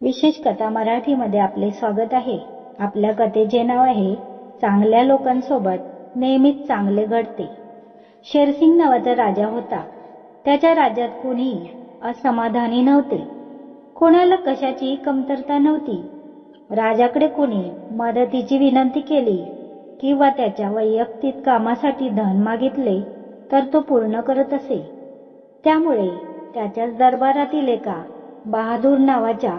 विशेष कथा मराठीमध्ये आपले स्वागत आहे. आपल्या कथेचे नाव आहे चांगल्या लोकांसोबत नेहमीच चांगले घडते. शेरसिंग नावाचा राजा होता. त्याच्या राज्यात कोणी असमाधानी नव्हते. कोणाला कशाची कमतरता नव्हती. राजाकडे कोणी मदतीची विनंती केली किंवा त्याच्या वैयक्तिक कामासाठी धन मागितले तर तो पूर्ण करत असे. त्यामुळे त्याच्याच दरबारातील एका बहादूर नावाच्या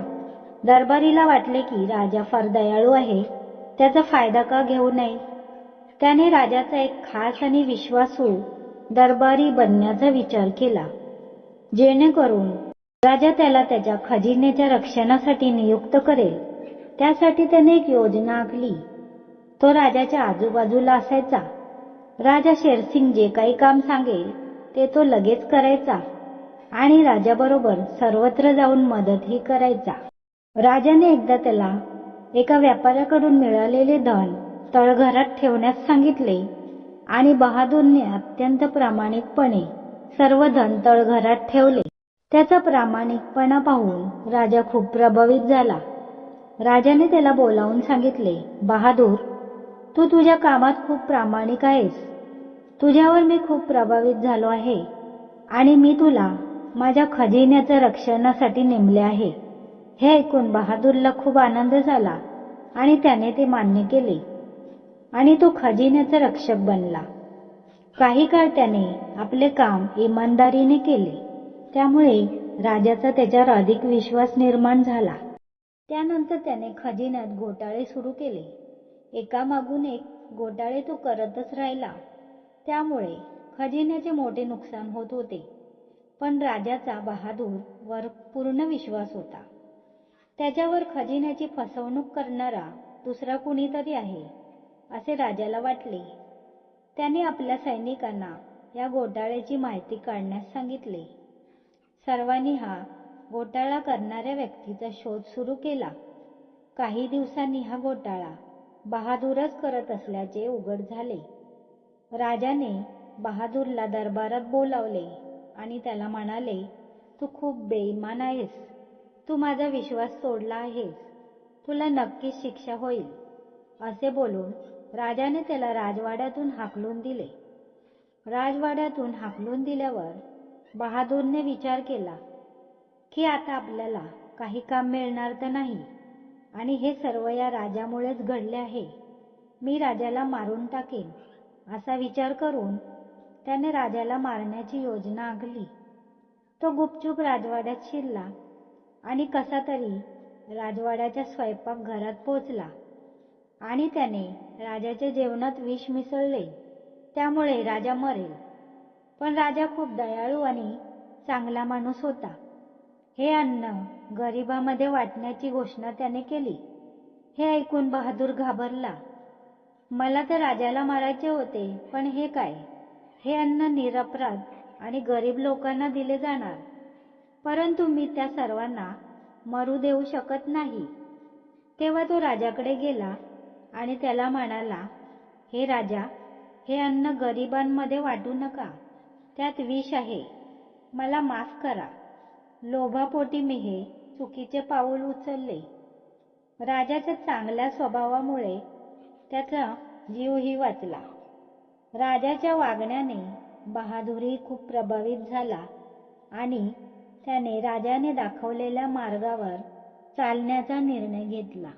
दरबारीला वाटले की राजा फार दयाळू आहे त्याचा फायदा का घेऊ नये? त्याने राजाचा एक खास आणि विश्वासू दरबारी बनण्याचा विचार केला जेणेकरून राजा त्याला त्याच्या खजिन्याच्या रक्षणासाठी नियुक्त करेल. त्यासाठी त्याने एक योजना आखली. तो राजाच्या आजूबाजूला असायचा. राजा शेरसिंग जे काही काम सांगेल ते तो लगेच करायचा आणि राजाबरोबर सर्वत्र जाऊन मदतही करायचा. राजाने एकदा त्याला एका व्यापाऱ्याकडून मिळालेले धन तळघरात ठेवण्यास सांगितले आणि बहादूरने अत्यंत प्रामाणिकपणे सर्व धन तळघरात ठेवले. त्याचा प्रामाणिकपणा पाहून राजा खूप प्रभावित झाला. राजाने त्याला बोलावून सांगितले बहादूर तू तुझ्या कामात खूप प्रामाणिक आहेस. तुझ्यावर मी खूप प्रभावित झालो आहे आणि मी तुला माझ्या खजिन्याच्या रक्षणासाठी नेमले आहे. हे ऐकून बहादूरला खूप आनंद झाला आणि त्याने ते मान्य केले. आणि तो खजिन्याचा रक्षक बनला. काही काळ त्याने आपले काम इमानदारीने केले. त्यामुळे राजाचा त्याच्यावर अधिक विश्वास निर्माण झाला. त्यानंतर त्याने खजिन्यात घोटाळे सुरू केले. एकामागून एक घोटाळे तो करतच राहिला. त्यामुळे खजिन्याचे मोठे नुकसान होत होते. पण राजाचा बहादूर वर पूर्ण विश्वास होता. त्याच्यावर खजिन्याची फसवणूक करणारा दुसरा कुणीतरी आहे असे राजाला वाटले. त्याने आपल्या सैनिकांना या घोटाळ्याची माहिती काढण्यास सांगितले. सर्वांनी हा घोटाळा करणाऱ्या व्यक्तीचा शोध सुरू केला. काही दिवसांनी हा घोटाळा बहादूरच करत असल्याचे उघड झाले. राजाने बहादूरला दरबारात बोलावले आणि त्याला म्हणाले तू खूप बेईमान आहेस. तू माझा विश्वास सोडला आहेस. तुला नक्कीच शिक्षा होईल. असे बोलून राजाने त्याला राजवाड्यातून हाकलून दिले. राजवाड्यातून हाकलून दिल्यावर बहादूरने विचार केला की आता आपल्याला काही काम मिळणार तर नाही आणि हे सर्व या राजामुळेच घडले आहे. मी राजाला मारून टाकेन असा विचार करून त्याने राजाला मारण्याची योजना आखली. तो गुपचूप राजवाड्यात शिरला आणि कसा तरी राजवाड्याच्या स्वयंपाकघरात पोचला. आणि त्याने राजाच्या जेवणात विष मिसळले. त्यामुळे राजा मरेल. पण राजा खूप दयाळू आणि चांगला माणूस होता. हे अन्न गरिबामध्ये वाटण्याची घोषणा त्याने केली. हे ऐकून बहादूर घाबरला. मला तर राजाला मारायचे होते पण हे काय? हे अन्न निरपराध आणि गरीब लोकांना दिले जाणार. परंतु मी त्या सर्वांना मरू देऊ शकत नाही. तेव्हा तो राजाकडे गेला आणि त्याला म्हणाला हे राजा हे अन्न गरिबांमध्ये वाटू नका. त्यात विष आहे. मला माफ करा. लोभापोटी मी हे चुकीचे पाऊल उचलले. राजाच्या चांगल्या स्वभावामुळे त्याचा जीवही वाचला. राजाच्या वागण्याने बहादूरही खूप प्रभावित झाला आणि त्याने राजाने दाखवलेल्या मार्गावर चालण्याचा निर्णय घेतला.